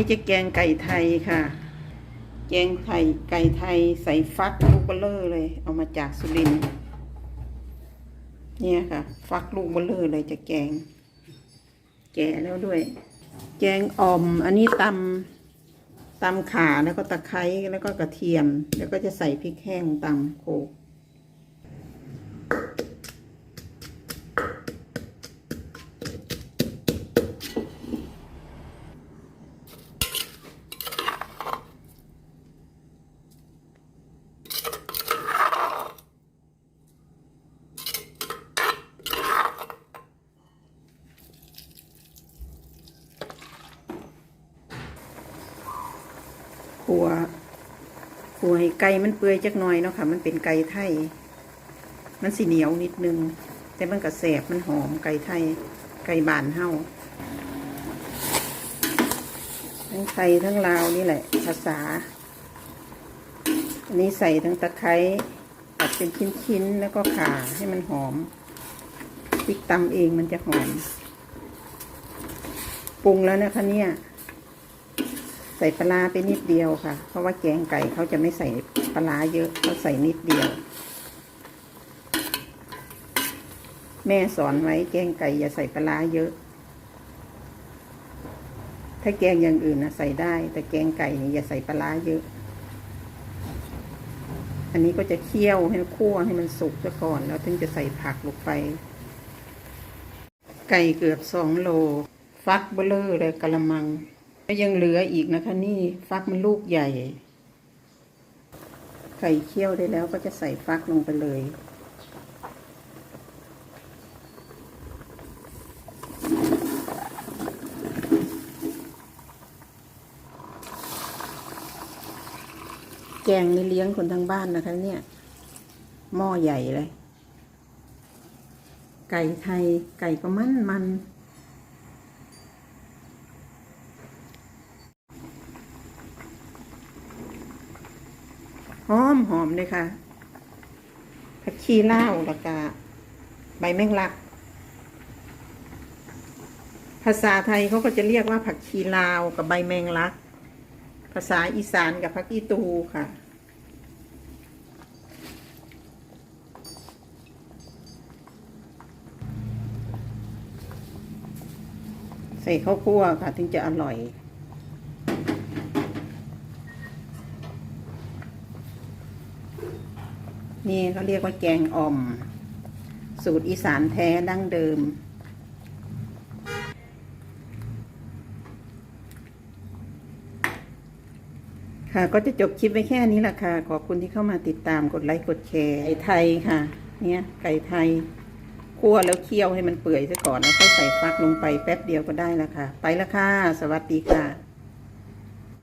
นี่จะแกงไก่ไทยค่ะ แกงไทยไก่ไทยใส่ฟักลูกเบลเลอร์เลย เอามาจากสุรินเนี่ยค่ะ ฟักลูกเบลเลอร์เลยจะแกง แก่แล้วด้วย แกงอ่อม อันนี้ตำตำขาแล้วก็ตะไคร้แล้วก็กระเทียม แล้วก็จะใส่พริกแห้งตำโขก ขัวขัวให้ไก่มันเปื่อยจักหน่อยเนาะค่ะ มันเป็นไก่ไทย มันสีเหนียวนิดนึง แต่มันก็แสบมันหอมไก่ไทย ไก่บานเฮาทั้งไทยทั้งลาวนี่แหละ ภาษา อันนี้ใส่ทั้งตะไคร้ตัดเป็นชิ้นๆ แล้วก็ข่าให้มันหอมพริกตำเองมันจะหอมปรุงแล้วนะคะเนี่ย ใส่ปลาไปนิดเดียวค่ะ เพราะว่าแกงไก่เขาจะไม่ใส่ปลาเยอะเขาใส่นิดเดียว แม่สอนไว้แกงไก่อย่าใส่ปลาเยอะ ถ้าแกงอย่างอื่นนะใส่ได้ แต่แกงไก่นี่อย่าใส่ปลาเยอะ อันนี้ก็จะเคี่ยวให้คั่วให้มันสุกซะก่อน แล้วถึงจะใส่ผักลงไป ไก่เกือบสองโล ฟักเบลเลอร์เลยกะละมัง ยังเหลืออีกนะคะ นี่ฟักมันลูกใหญ่ ไข่เคี่ยวได้แล้วก็จะใส่ฟักลงไปเลย แกงนี่เลี้ยงคนทั้งบ้านนะคะเนี่ย หม้อใหญ่เลย ไก่ไทยไก่ก็มันมัน หอมหอมเลยค่ะผักชีลาวแล้วก็ใบแมงลัก ภาษาไทยเขาก็จะเรียกว่าผักชีลาวกับใบแมงลัก ภาษาอีสานกับผักอีตูค่ะใส่ข้าวคั่วค่ะ ถึงจะอร่อย นี่เขาเรียกว่าแกงอ่อม สูตรอีสานแท้ดั้งเดิม ค่ะก็จะจบคลิปไว้แค่นี้แหละค่ะ ขอบคุณที่เข้ามาติดตามกดไลค์กดแชร์ไก่ไทยค่ะ เนี่ยไก่ไทยคั่วแล้วเคี่ยวให้มันเปื่อยซะก่อนแล้วค่อยใส่ฟักลงไปแป๊บเดียวก็ได้ล้วค่ะ ไปล้วค่ะ สวัสดีค่ะ